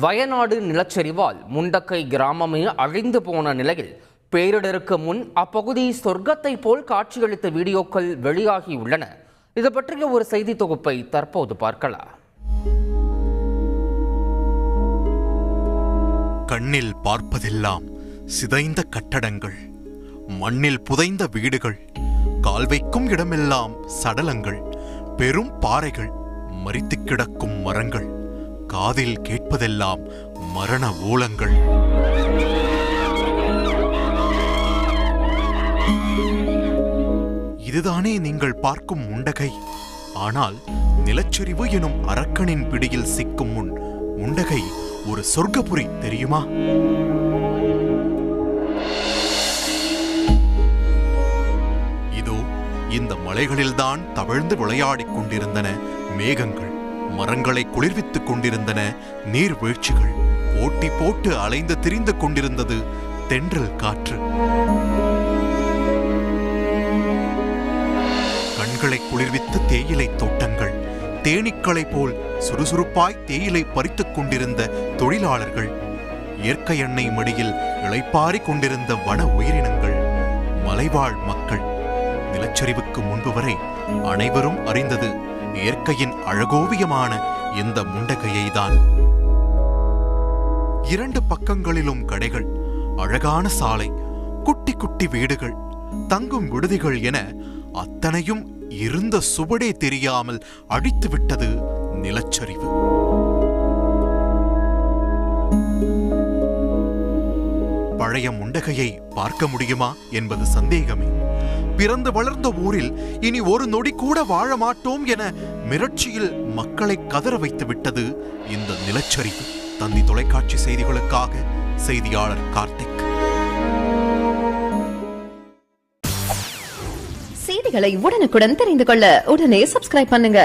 வயநாடு நிலச்சரிவால் முண்டக்கை கிராமமே அழிந்து போன நிலையில் பேரிடருக்கு முன் அப்பகுதி சொர்க்கத்தை போல் காட்சியளித்த வீடியோக்கள் வெளியாகியுள்ளன இது பற்றிய ஒரு செய்தி தொகுப்பை தற்போது பார்க்கலாம். கண்ணில் பார்ப்பதெல்லாம் சிதைந்த கட்டடங்கள் மண்ணில் புதைந்த வீடுகள் கால் வைக்கும் இடமெல்லாம் சடலங்கள் பெரும் பாறைகள் மரித்து கிடக்கும் மரங்கள். காதில் கேட்பதெல்லாம் மரண ஓலங்கள் இதுதானே நீங்கள் பார்க்கும் முண்டகை. ஆனால் நிலச்சரிவு எனும் அரக்கனின் பிடியில் சிக்கும் முன் முண்டகை ஒரு சொர்க்கபுரி தெரியுமா? இதோ இந்த மலைகளில்தான் தவழ்ந்து விளையாடிக் கொண்டிருந்தன மேகங்கள். மரங்களை குளிர்வித்துக் கொண்டிருந்தன நீர்வீழ்ச்சிகள். போட்டி போட்டு அலைந்து திரிந்து கொண்டிருந்தது தென்றல் காற்று. கண்களை குளிர்வித்த தேயிலை தோட்டங்கள். தேனீக்களை போல் சுறுசுறுப்பாய் தேயிலை பறித்துக் கொண்டிருந்த தொழிலாளர்கள். இயற்கை எண்ணெய் மடியில் இளைப்பாறி கொண்டிருந்த வன உயிரினங்கள். மலைவாழ் மக்கள். நிலச்சரிவுக்கு முன்பு வரை அனைவரும் அறிந்தது இயற்கையின் அழகோவியமான இந்த முண்டகையை தான் இரண்டு பக்கங்களிலும் கடைகள் அழகான சாலை குட்டி குட்டி வீடுகள் தங்கும் விடுதிகள் என அத்தனையும் இருந்த சுவடே தெரியாமல் அழித்துவிட்டது நிலச்சரிவு. பழைய முண்டகையை பார்க்க முடியுமா என்பது சந்தேகமே. பிறந்து வளர்ந்த ஊரில் இனி ஒரு நொடி கூட வாழ மாட்டோம் என மிரட்சியில் மக்களை கதற வைத்து விட்டது இந்த நிலச்சரிவு. தந்தி தொலைக்காட்சி செய்திகளுக்காக செய்தியாளர் கார்த்திக். செய்திகளை உடனுக்குடன் தெரிந்து கொள்ள உடனே சப்ஸ்கிரைப் பண்ணுங்க.